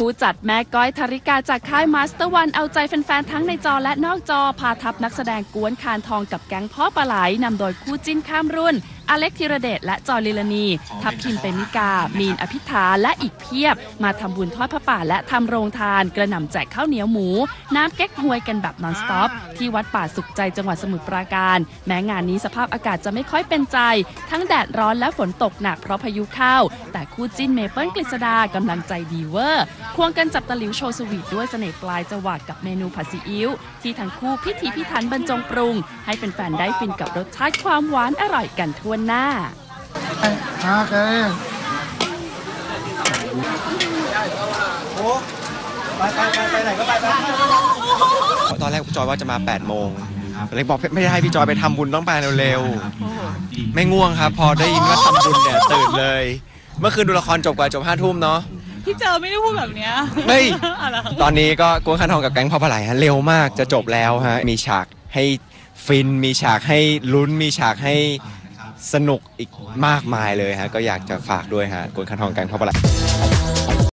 ผู้จัดแม่ก้อยธริกาจากค่ายมาสเตอร์วันเอาใจแฟนๆ ทั้งในจอและนอกจอ พาทัพนักแสดงกวนคานทองกับแก๊งพ่อปลาไหลนำโดยคู่จิ้นข้ามรุ่น อเล็กธีรเดชและจอลิลานี ทัพทิมเปมิกา มีนอภิธาและอีกเพียบ มาทำบุญทอดพระป่าและทำโรงทาน กระหน่ำแจกข้าวเหนียวหมู น้ำเก๊กฮวยกันแบบนอนสต็อป ที่วัดป่าสุขใจจังหวัดสมุทรปราการ แม้งานนี้สภาพอากาศจะไม่ค่อยเป็นใจ ทั้งแดดร้อนและฝนตกหนักเพราะพายุเข้า แต่คู่จิ้นเมเปิลกฤษดากำลังใจดีเวอร์ควงกันจับตะหลิวโชว์สวีทด้วยเสน่ห์ปลายจวักกับเมนูผัดซีอิ๊วที่ทั้งคู่พิถีพิถันบรรจงปรุง ให้แฟนๆได้ฟินกับรสชาติความหวานอร่อยกันทั่วหน้าโอเคไปไปไปไหนก็ไปไปตอนแรกจอยว่าจะมา 8 โมงเลยบอกไม่ได้พี่จอยไปทำบุญต้องไปเร็วๆ ไม่ง่วงครับ พอได้ยินว่าทำบุญเนี่ยตื่นเลย เมื่อคืนดูละครจบกว่าจบห้าทุ่มเนาะ พี่เจอไม่ได้พูดแบบเนี้ยเฮ้ย อะไรตอนนี้ก็กวนคันทองกับแก๊งพ่อปลาไหลฮะเร็วมากจะจบแล้วฮะมีฉากให้ฟินมีฉากให้ลุ้น มีฉากให้สนุกอีกมากมายเลยฮะก็อยากจะฝากด้วยฮะกวนคันทองแก๊งพ่อปลาไหล